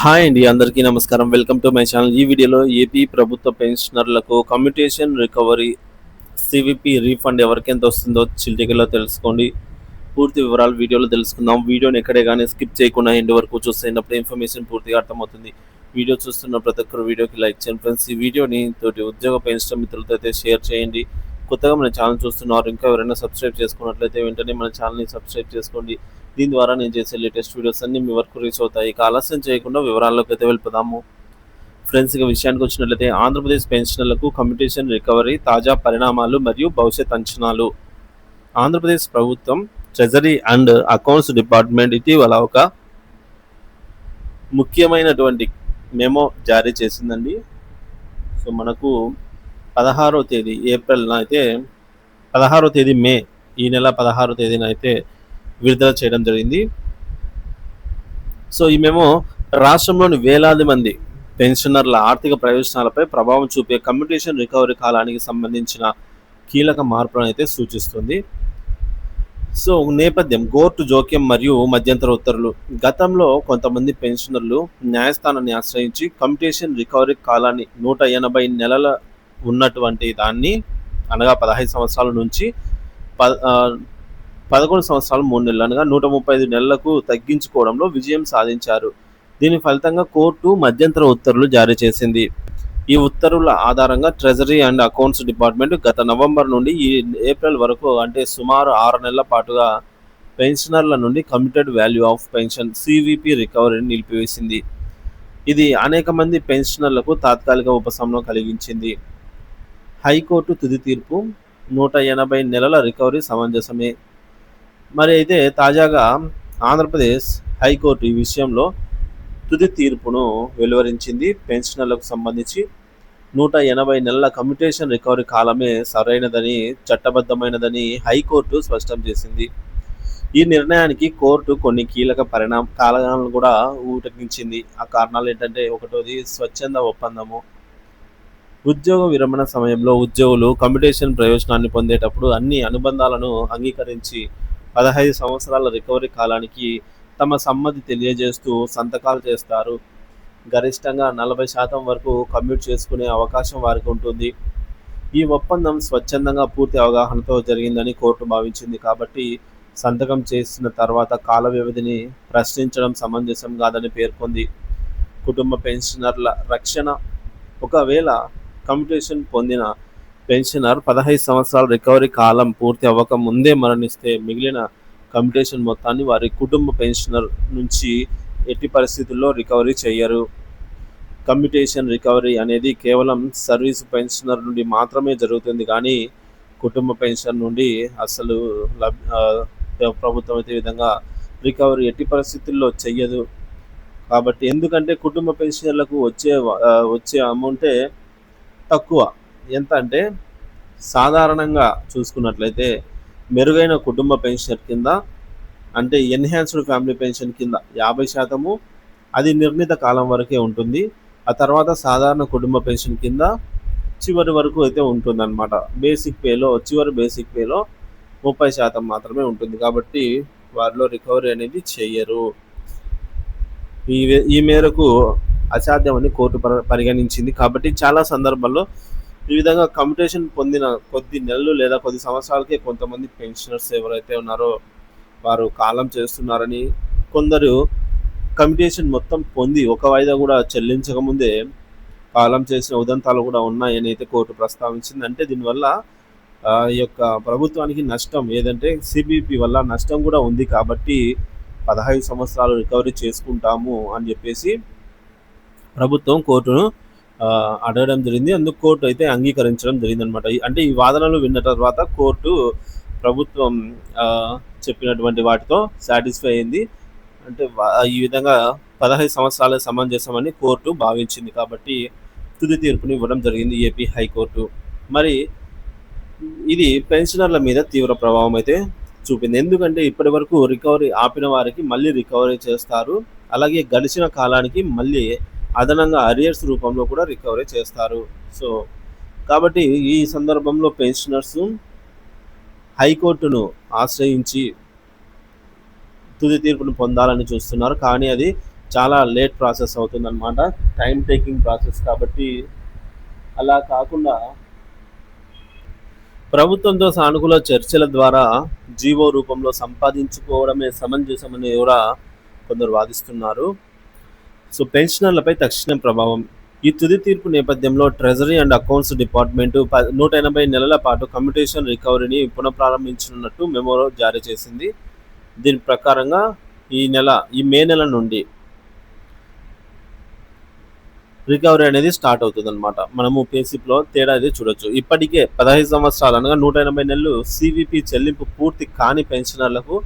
Hi అండి అందరికీ నమస్కారం. Welcome to my channel. ఈ వీడియోలో ఏపీ ప్రభుత్వ పెన్షనర్లకు కమ్యూటేషన్ రికవరీ సివిపి రీఫండ్ ఎవరికి ఎంత వస్తుందో చిల్టికలో తెలుసుకోండి. పూర్తి వివరాలు వీడియోలో తెలుసుకుందాం. వీడియోని ఎక్కడే కానీ స్కిప్ చేయకుండా ఎండ్ వరకు చూస్తున్నప్పుడు ఇన్ఫర్మేషన్ పూర్తిగా అర్థమవుతుంది. వీడియో చూస్తున్న ప్రతి ఒక్కరు వీడియోకి లైక్ చేయండి ఫ్రెండ్స్. ఈ వీడియోని తోటి ఉద్యోగ పెన్షన్ మిత్రులతో అయితే షేర్ చేయండి. కొత్తగా మన ఛానల్ చూస్తున్నారు ఇంకా ఎవరైనా సబ్స్క్రైబ్ చేసుకున్నట్లయితే వెంటనే మన ఛానల్ని సబ్స్క్రైబ్ చేసుకోండి. దీని ద్వారా నేను చేసే లేటెస్ట్ వీడియోస్ అన్ని మీ వరకు రీచ్ అవుతాయి. ఇక ఆలస్యం చేయకుండా వివరాల్లోకి అయితే వెళ్ళిపోదాము ఫ్రెండ్స్ ఇక విషయానికి వచ్చినట్లయితే ఆంధ్రప్రదేశ్ పెన్షనర్లకు కమ్యూటేషన్ రికవరీ తాజా పరిణామాలు మరియు భవిష్యత్ అంచనాలు. ఆంధ్రప్రదేశ్ ప్రభుత్వం ట్రెజరీ అండ్ అకౌంట్స్ డిపార్ట్మెంట్ ఇటీవల ఒక ముఖ్యమైనటువంటి మెమో జారీ చేసిందండి. సో మనకు పదహారో తేదీ ఏప్రిల్న అయితే పదహారో తేదీ మే ఈ నెల పదహారో తేదీన అయితే విడుదల చేయడం జరిగింది. సో ఈ మేము రాష్ట్రంలోని వేలాది మంది పెన్షనర్ల ఆర్థిక ప్రయోజనాలపై ప్రభావం చూపే కమ్యూనికేషన్ రికవరీ కాలానికి సంబంధించిన కీలక మార్పులను అయితే సూచిస్తుంది. సో నేపథ్యం కోర్టు జోక్యం మరియు మధ్యంతర ఉత్తర్వులు. గతంలో కొంతమంది పెన్షనర్లు న్యాయస్థానాన్ని ఆశ్రయించి కమ్యూటేషన్ రికవరీ కాలాన్ని నూట ఎనభై నెలల ఉన్నటువంటి దాన్ని అనగా పదహైదు సంవత్సరాల నుంచి ప పదకొండు సంవత్సరాలు మూడు నెలలు. అనగా నూట ముప్పై ఐదు నెలలకు తగ్గించుకోవడంలో విజయం సాధించారు. దీని ఫలితంగా కోర్టు మధ్యంతర ఉత్తర్వులు జారీ చేసింది. ఈ ఉత్తర్వుల ఆధారంగా ట్రెజరీ అండ్ అకౌంట్స్ డిపార్ట్మెంట్ గత నవంబర్ నుండి ఈ ఏప్రిల్ వరకు అంటే సుమారు ఆరు నెలల పాటుగా పెన్షనర్ల నుండి committed value of pension CVP రికవరీని నిలిపివేసింది. ఇది అనేక మంది పెన్షనర్లకు తాత్కాలిక ఉపశమనం కలిగించింది. హైకోర్టు తుది తీర్పు నూట ఎనభై నెలల రికవరీ సమంజసమే. మరి అయితే తాజాగా ఆంధ్రప్రదేశ్ హైకోర్టు ఈ విషయంలో తుది తీర్పును వెలువరించింది. పెన్షనర్లకు సంబంధించి నూట ఎనభై నెలల కమ్యూటేషన్ రికవరీ కాలమే సరైనదని చట్టబద్ధమైనదని హైకోర్టు స్పష్టం చేసింది. ఈ నిర్ణయానికి కోర్టు కొన్ని కీలక పరిణామ కారణాలను కూడా ఊటగించింది ఆ కారణాలు ఏంటంటే ఒకటోది స్వచ్ఛంద ఒప్పందము. ఉద్యోగ విరమణ సమయంలో ఉద్యోగులు కమ్యూటేషన్ ప్రయోజనాన్ని పొందేటప్పుడు అన్ని అనుబంధాలను అంగీకరించి పదహైదు సంవత్సరాల రికవరీ కాలానికి తమ సమ్మతి తెలియజేస్తూ సంతకాలు చేస్తారు. గరిష్టంగా నలభై శాతం వరకు కమ్యూట్ చేసుకునే అవకాశం వారికి ఉంటుంది. ఈ ఒప్పందం స్వచ్ఛందంగా పూర్తి అవగాహనతో జరిగిందని కోర్టు భావించింది కాబట్టి సంతకం చేసిన తర్వాత కాల వ్యవధిని ప్రశ్నించడం సమంజసం కాదని పేర్కొంది. కుటుంబ పెన్షనర్ల రక్షణ. ఒకవేళ కమ్యూటేషన్ పొందిన పెన్షనర్ పదహైదు సంవత్సరాల రికవరీ కాలం పూర్తి అవ్వక ముందే మరణిస్తే మిగిలిన కంప్యూటేషన్ మొత్తాన్ని వారి కుటుంబ పెన్షనర్ నుంచి ఎట్టి పరిస్థితుల్లో రికవరీ చేయరు కమ్యూటేషన్ రికవరీ అనేది కేవలం సర్వీస్ పెన్షనర్ నుండి మాత్రమే జరుగుతుంది కానీ కుటుంబ పెన్షన్ నుండి అసలు లబ్ ప్రభుత్వం అయితే విధంగా రికవరీ ఎట్టి పరిస్థితుల్లో చెయ్యదు. కాబట్టి ఎందుకంటే కుటుంబ పెన్షనర్లకు వచ్చే వచ్చే అమౌంటే తక్కువ. ఎంత అంటే సాధారణంగా చూసుకున్నట్లయితే మెరుగైన కుటుంబ పెన్షన్ కింద అంటే ఎన్హాన్స్డ్ ఫ్యామిలీ పెన్షన్ కింద యాభై శాతము అది నిర్ణీత కాలం వరకే ఉంటుంది. ఆ తర్వాత సాధారణ కుటుంబ పెన్షన్ కింద చివరి వరకు అయితే ఉంటుందన్నమాట. బేసిక్ పేలో చివరి బేసిక్ పేలో ముప్పై శాతం మాత్రమే ఉంటుంది. కాబట్టి వారిలో రికవరీ అనేది చేయరు ఈ ఈ మేరకు అసాధ్యమని కోర్టు పరి- పరిగణించింది. కాబట్టి చాలా సందర్భాల్లో ఈ విధంగా కమ్యూటేషన్ పొందిన కొద్ది నెలలు లేదా కొద్ది సంవత్సరాలకే కొంతమంది పెన్షనర్స్ ఎవరైతే ఉన్నారో వారు కాలం చేస్తున్నారని కొందరు కమ్యూటేషన్ మొత్తం పొంది ఒక వాయిదా కూడా చెల్లించకముందే కాలం చేసిన ఉదంతాలు కూడా ఉన్నాయని అయితే కోర్టు ప్రస్తావించింది. అంటే దీనివల్ల ఈ యొక్క ప్రభుత్వానికి నష్టం ఏదంటే సిబిపి వల్ల నష్టం కూడా ఉంది కాబట్టి పదహైదు సంవత్సరాలు రికవరీ చేసుకుంటాము అని చెప్పేసి ప్రభుత్వం కోర్టును అడగడం జరిగింది. అందుకు కోర్టు అయితే అంగీకరించడం జరిగింది అనమాట అంటే ఈ వాదనలు విన్న తర్వాత కోర్టు ప్రభుత్వం చెప్పినటువంటి వాటితో సాటిస్ఫై అయింది. అంటే ఈ విధంగా పదహైదు సంవత్సరాల సమంజసమని కోర్టు భావించింది కాబట్టి తుది తీర్పుని ఇవ్వడం జరిగింది ఏపీ హైకోర్టు. మరి ఇది పెన్షనర్ల మీద తీవ్ర ప్రభావం అయితే చూపింది. ఎందుకంటే ఇప్పటి వరకు రికవరీ ఆపిన వారికి మళ్ళీ రికవరీ చేస్తారు. అలాగే గడిచిన కాలానికి మళ్ళీ అదనంగా అరియర్స్ రూపంలో కూడా రికవరీ చేస్తారు. సో కాబట్టి ఈ సందర్భంలో పెన్షనర్స్ హైకోర్టును ఆశ్రయించి తుది తీర్పును పొందాలని చూస్తున్నారు. కానీ అది చాలా లేట్ ప్రాసెస్ అవుతుందన్నమాట. టైం టేకింగ్ ప్రాసెస్ కాబట్టి అలా కాకుండా ప్రభుత్వంతో సానుకూల చర్చల ద్వారా జీవో రూపంలో సంపాదించుకోవడమే సమంజసమని కూడా కొందరు వాదిస్తున్నారు. సో పెన్షనర్లపై తక్షణ ప్రభావం. ఈ తుది తీర్పు నేపథ్యంలో ట్రెజరీ అండ్ అకౌంట్స్ డిపార్ట్మెంటు నూట ఎనభై నెలల పాటు కమ్యూటేషన్ రికవరీని పునఃప్రారంభించనున్నట్టు మెమోలో జారీ చేసింది. దీని ప్రకారంగా ఈ నెల ఈ మే నెల నుండి రికవరీ అనేది స్టార్ట్ అవుతుంది అనమాట మనము పేసిప్లో తేడా అది చూడొచ్చు. ఇప్పటికే పదహైదు సంవత్సరాలు అనగా నూట ఎనభై నెలలు సివిపి చెల్లింపు పూర్తి కాని పెన్షనర్లకు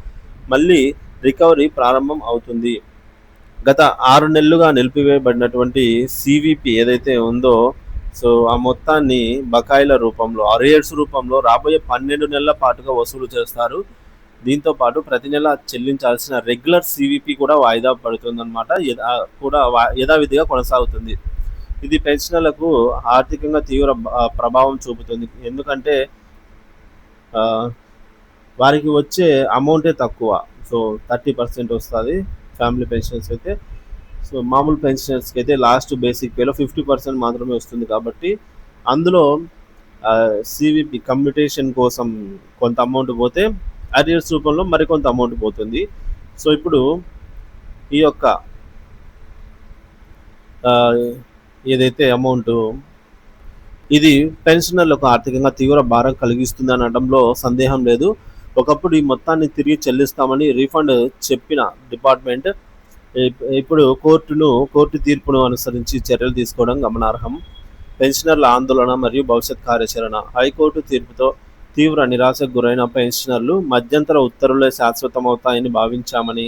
మళ్ళీ రికవరీ ప్రారంభం అవుతుంది. గత ఆరు నెలలుగా నిలిపివేయబడినటువంటి సివిపి ఏదైతే ఉందో సో ఆ మొత్తాన్ని బకాయిల రూపంలో అరియర్స్ రూపంలో రాబోయే పన్నెండు నెలల పాటుగా వసూలు చేస్తారు. దీంతో పాటు ప్రతి నెల చెల్లించాల్సిన రెగ్యులర్ సివిపి కూడా వాయిదా పడుతుందన్నమాట. యథా కూడా యథావిధిగా కొనసాగుతుంది. ఇది పెన్షనర్లకు ఆర్థికంగా తీవ్ర ప్రభావం చూపుతుంది. ఎందుకంటే వారికి వచ్చే అమౌంటే తక్కువ. సో థర్టీ పర్సెంట్ వస్తుంది. ఫ్యామిలీ పెన్షన్స్ అయితే సో మామూలు పెన్షనర్స్కి అయితే లాస్ట్ బేసిక్ పేలో ఫిఫ్టీ పర్సెంట్ మాత్రమే వస్తుంది కాబట్టి అందులో సివిపి కమ్యూటేషన్ కోసం కొంత అమౌంట్ పోతే అరియర్స్ రూపంలో మరికొంత అమౌంట్ పోతుంది. సో ఇప్పుడు ఈ యొక్క ఏదైతే అమౌంట్ ఇది పెన్షనర్లకు ఆర్థికంగా తీవ్ర భారం కలిగిస్తుంది అనడంలో సందేహం లేదు. ఒకప్పుడు ఈ మొత్తాన్ని తిరిగి చెల్లిస్తామని రీఫండ్ చెప్పిన డిపార్ట్మెంట్. ఇప్పుడు కోర్టును కోర్టు తీర్పును అనుసరించి చర్యలు తీసుకోవడం గమనార్హం. పెన్షనర్ల ఆందోళన మరియు భవిష్యత్ కార్యాచరణ. హైకోర్టు తీర్పుతో తీవ్ర నిరాశకు గురైన పెన్షనర్లు మధ్యంతర ఉత్తర్వులే శాశ్వతమవుతాయని భావించామని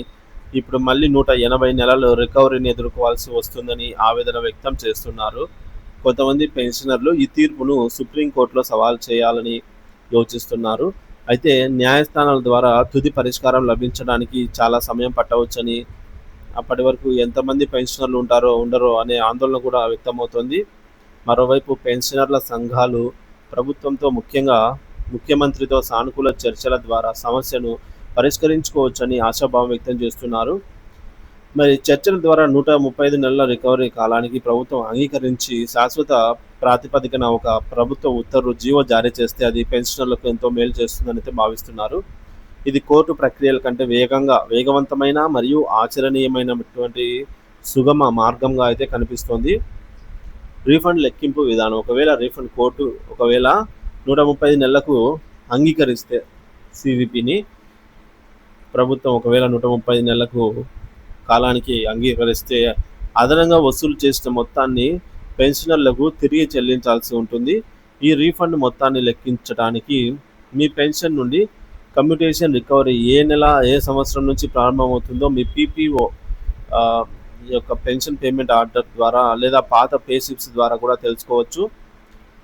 ఇప్పుడు మళ్ళీ నూట ఎనభై నెలలు రికవరీని ఎదుర్కోవాల్సి వస్తుందని ఆవేదన వ్యక్తం చేస్తున్నారు. కొంతమంది పెన్షనర్లు ఈ తీర్పును సుప్రీంకోర్టులో సవాల్ చేయాలని యోచిస్తున్నారు. అయితే న్యాయస్థానాల ద్వారా తుది పరిష్కారం లభించడానికి చాలా సమయం పట్టవచ్చని అప్పటి వరకు ఎంతమంది పెన్షనర్లు ఉంటారో ఉండరో అనే ఆందోళన కూడా వ్యక్తమవుతోంది. మరోవైపు పెన్షనర్ల సంఘాలు ప్రభుత్వంతో ముఖ్యంగా ముఖ్యమంత్రితో సానుకూల చర్చల ద్వారా సమస్యను పరిష్కరించుకోవచ్చని ఆశాభావం వ్యక్తం చేస్తున్నారు. మరి చర్చల ద్వారా నూట ముప్పై ఐదు నెలల రికవరీ కాలానికి ప్రభుత్వం అంగీకరించి శాశ్వత ప్రాతిపదికన ఒక ప్రభుత్వ ఉత్తర్వు జీవో జారీ చేస్తే అది పెన్షనర్లకు ఎంతో మేలు చేస్తుందని అయితే భావిస్తున్నారు. ఇది కోర్టు ప్రక్రియల కంటే వేగంగా వేగవంతమైన మరియు ఆచరణీయమైనటువంటి సుగమ మార్గంగా అయితే కనిపిస్తోంది. రీఫండ్ లెక్కింపు విధానం ఒకవేళ రీఫండ్ కోర్టు ఒకవేళ నూట ముప్పై నెలలకు అంగీకరిస్తే సివిపిని ప్రభుత్వం ఒకవేళ నూట ముప్పై నెలలకు కాలానికి అంగీకరిస్తే అదనంగా వసూలు చేసిన మొత్తాన్ని పెన్షనర్లకు తిరిగి చెల్లించాల్సి ఉంటుంది. ఈ రీఫండ్ మొత్తాన్ని లెక్కించడానికి మీ పెన్షన్ నుండి కమ్యూటేషన్ రికవరీ ఏ నెల ఏ సంవత్సరం నుంచి ప్రారంభమవుతుందో మీ పీపీఓ యొక్క పెన్షన్ పేమెంట్ ఆర్డర్ ద్వారా లేదా పాత పే స్లిప్స్ ద్వారా కూడా తెలుసుకోవచ్చు.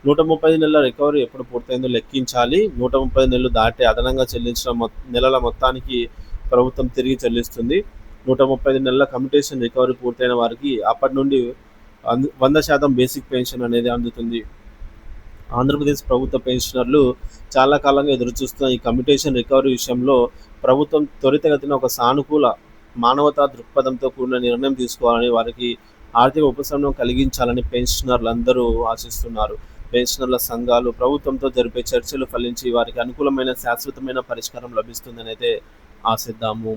నూట ముప్పై నెలల రికవరీ ఎప్పుడు పూర్తయిందో లెక్కించాలి. నూట ముప్పై నెలలు దాటి అదనంగా చెల్లించిన మొ- నెలల మొత్తానికి ప్రభుత్వం తిరిగి చెల్లిస్తుంది. నూట ముప్పై నెలల కమ్యూటేషన్ రికవరీ పూర్తయిన వారికి అప్పటి నుండి వంద శాతం బేసిక్ పెన్షన్ అనేది అందుతుంది. ఆంధ్రప్రదేశ్ ప్రభుత్వ పెన్షనర్లు చాలా కాలంగా ఎదురుచూస్తున్న ఈ కమ్యూటేషన్ రికవరీ విషయంలో ప్రభుత్వం త్వరితగతిన ఒక సానుకూల మానవతా దృక్పథంతో కూడిన నిర్ణయం తీసుకోవాలని వారికి ఆర్థిక ఉపశమనం కలిగించాలని పెన్షనర్లు అందరూ ఆశిస్తున్నారు. పెన్షనర్ల సంఘాలు ప్రభుత్వంతో జరిపే చర్చలు ఫలించి వారికి అనుకూలమైన శాశ్వతమైన పరిష్కారం లభిస్తుందని అయితే ఆశిద్దాము.